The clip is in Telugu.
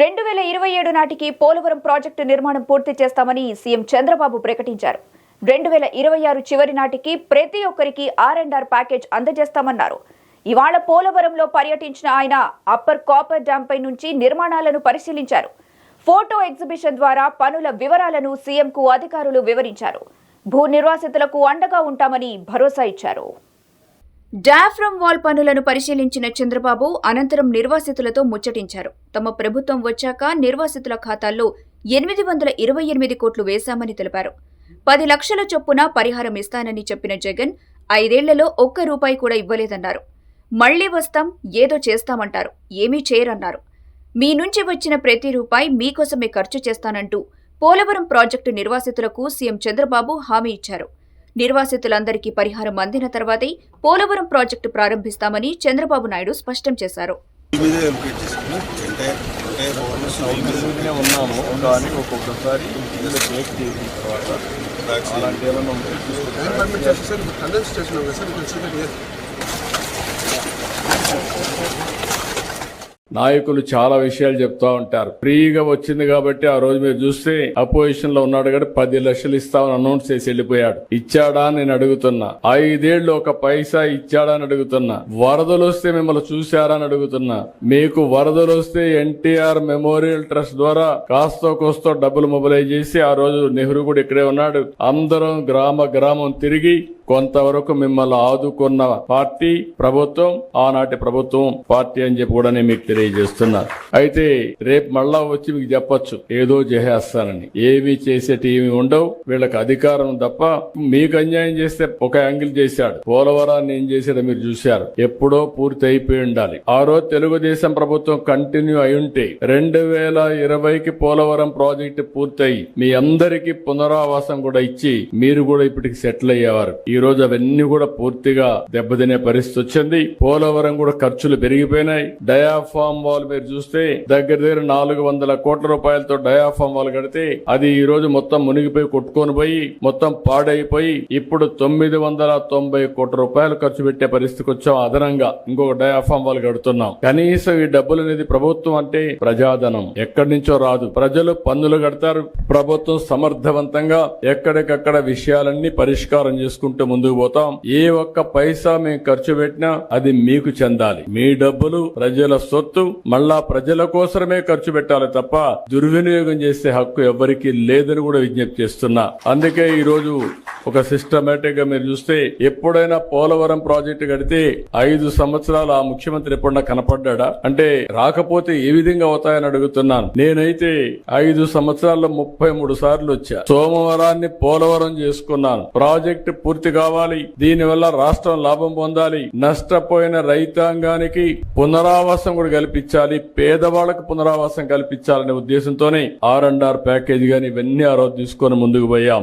రెండు వేల ఇరవై ఏడు నాటికి పోలవరం ప్రాజెక్టు నిర్మాణం పూర్తి చేస్తామని సీఎం చంద్రబాబు ప్రకటించారు. రెండు వేల ఇరవై ఆరు చివరి నాటికి ప్రతి ఒక్కరికి ఆర్ అండ్ ఆర్ ప్యాకేజ్ అందజేస్తామన్నారు. ఇవాళ పోలవరంలో పర్యటించిన ఆయన అప్పర్ కాపర్ డ్యాం పై నుంచి నిర్మాణాలను పరిశీలించారు. ఫోటో ఎగ్జిబిషన్ ద్వారా పనుల వివరాలను సీఎంకు అధికారులు వివరించారు. భూ నిర్వాసితులకు అండగా ఉంటామని భరోసా ఇచ్చారు. డాఫ్రమ్ వాల్ పనులను పరిశీలించిన చంద్రబాబు అనంతరం నిర్వాసితులతో ముచ్చటించారు. తమ ప్రభుత్వం వచ్చాక నిర్వాసితుల ఖాతాల్లో ఎనిమిది వందల ఇరవై ఎనిమిది కోట్లు వేశామని తెలిపారు. పది లక్షల చొప్పున పరిహారం ఇస్తానని చెప్పిన జగన్ ఐదేళ్ళలో ఒక్క రూపాయి కూడా ఇవ్వలేదన్నారు. మళ్ళీ వస్తాం ఏదో చేస్తామంటారు. ఏమీ చేయరన్నారు. మీ నుంచి వచ్చిన ప్రతి రూపాయి మీకోసమే ఖర్చు చేస్తానంటూ పోలవరం ప్రాజెక్టు నిర్వాసితులకు సీఎం చంద్రబాబు హామీ ఇచ్చారు. నిర్వాసితులందరికీ పరిహారం అందిన తర్వాతే పోలవరం ప్రాజెక్టు ప్రారంభిస్తామని చంద్రబాబు నాయుడు స్పష్టం చేశారు. ఉన్నాము కానీ ఒక్కొక్కసారి ఇందులో బ్రేక్ చేసిన తర్వాత అలాంటి ఏమైనా ఉంటే తీసుకుంటాం. నాయకులు చాలా విషయాలు చెప్తా ఉంటారు. ఫ్రీగా వచ్చింది కాబట్టి ఆ రోజు మీరు చూస్తే అపోజిషన్లో ఉన్నాడు కాబట్టి పది లక్షలు ఇస్తామని అనౌన్స్ చేసి వెళ్ళిపోయాడు. ఇచ్చాడా నేను అడుగుతున్నా. ఐదేళ్ళు ఒక పైసా ఇచ్చాడా అని అడుగుతున్నా. వరదలు వస్తే మిమ్మల్ని చూశారా అని అడుగుతున్నా. మీకు వరదలు వస్తే ఎన్టీఆర్ మెమోరియల్ ట్రస్ట్ ద్వారా కాస్తో కోస్తో డబ్బులు మొబిలైజ్ చేసి ఆ రోజు నెహ్రూ కూడా ఇక్కడే ఉన్నాడు. అందరం గ్రామ గ్రామం తిరిగి కొంతవరకు మిమ్మల్ని ఆదుకున్న పార్టీ ప్రభుత్వం ఆనాటి ప్రభుత్వం పార్టీ అని చెప్పి కూడా నేను మీకు తెలియజేస్తున్నారు. అయితే రేపు మళ్ళా వచ్చి మీకు చెప్పొచ్చు ఏదో చేసేస్తానని ఏమి చేసేటి ఏమి ఉండవు వీళ్ళకి అధికారం తప్ప మీకు అన్యాయం చేస్తే ఒక యాంగిల్ చేశాడు. పోలవరాన్ని ఏం చేశాడో మీరు చూశారు. ఎప్పుడో పూర్తి అయిపోయి ఉండాలి. ఆ రోజు తెలుగుదేశం ప్రభుత్వం కంటిన్యూ అయి ఉంటే రెండు వేల ఇరవైకి పోలవరం ప్రాజెక్టు పూర్తయి మీ అందరికీ పునరావాసం కూడా ఇచ్చి మీరు కూడా ఇప్పటికి సెటిల్ అయ్యేవారు. ఈ రోజు అవన్నీ కూడా పూర్తిగా దెబ్బతినే పరిస్థితి వచ్చింది. పోలవరం కూడా ఖర్చులు పెరిగిపోయినాయి. డయాఫామ్ వాల్ మీరు చూస్తే దగ్గర దగ్గర నాలుగు వందల కోట్ల రూపాయలతో డయాఫామ్ వాల్ కడితే అది ఈ రోజు మొత్తం మునిగిపోయి కొట్టుకొని పోయి మొత్తం పాడైపోయి ఇప్పుడు తొమ్మిది వందల తొంభై కోట్ల రూపాయలు ఖర్చు పెట్టే పరిస్థితికి వచ్చాం అదనంగా. ఇంకొక డయాఫామ్ వాల్ కడుతున్నాం. కనీసం ఈ డబ్బులు అనేది ప్రభుత్వం అంటే ప్రజాధనం. ఎక్కడి నుంచో రాదు. ప్రజలు పన్నులు కడతారు. ప్రభుత్వం సమర్థవంతంగా ఎక్కడికక్కడ విషయాలన్నీ పరిష్కారం చేసుకుంటూ ముందుకు పోతాం. ఏ ఒక్క పైసా మేము ఖర్చు పెట్టినా అది మీకు చెందాలి. మీ డబ్బులు ప్రజల సొత్తు మళ్ళా ప్రజల కోసమే ఖర్చు పెట్టాలి తప్ప దుర్వినియోగం చేసే హక్కు ఎవరికీ లేదని కూడా విజ్ఞప్తి చేస్తున్నా. అందుకే ఈ రోజు ఒక సిస్టమేటిక్గా మీరు చూస్తే ఎప్పుడైనా పోలవరం ప్రాజెక్టు కడితే ఐదు సంవత్సరాలు ఆ ముఖ్యమంత్రి ఎప్పుడన్నా కనపడ్డా అంటే రాకపోతే ఏ విధంగా అవుతాయని అడుగుతున్నాను. నేనైతే ఐదు సంవత్సరాల్లో ముప్పై మూడు సార్లు వచ్చా. సోమవారాన్ని పోలవరం చేసుకున్నాను. ప్రాజెక్టు పూర్తి కావాలి. దీనివల్ల రాష్ట్రం లాభం పొందాలి. నష్టపోయిన రైతాంగానికి పునరావాసం కూడా కల్పించాలి. పేదవాళ్ళకు పునరావాసం కల్పించాలనే ఉద్దేశంతోనే ఆర్ అండ్ ఆర్ ప్యాకేజ్ గాని ఇవన్నీ ఆ రోజు తీసుకొని ముందుకు పోయాం.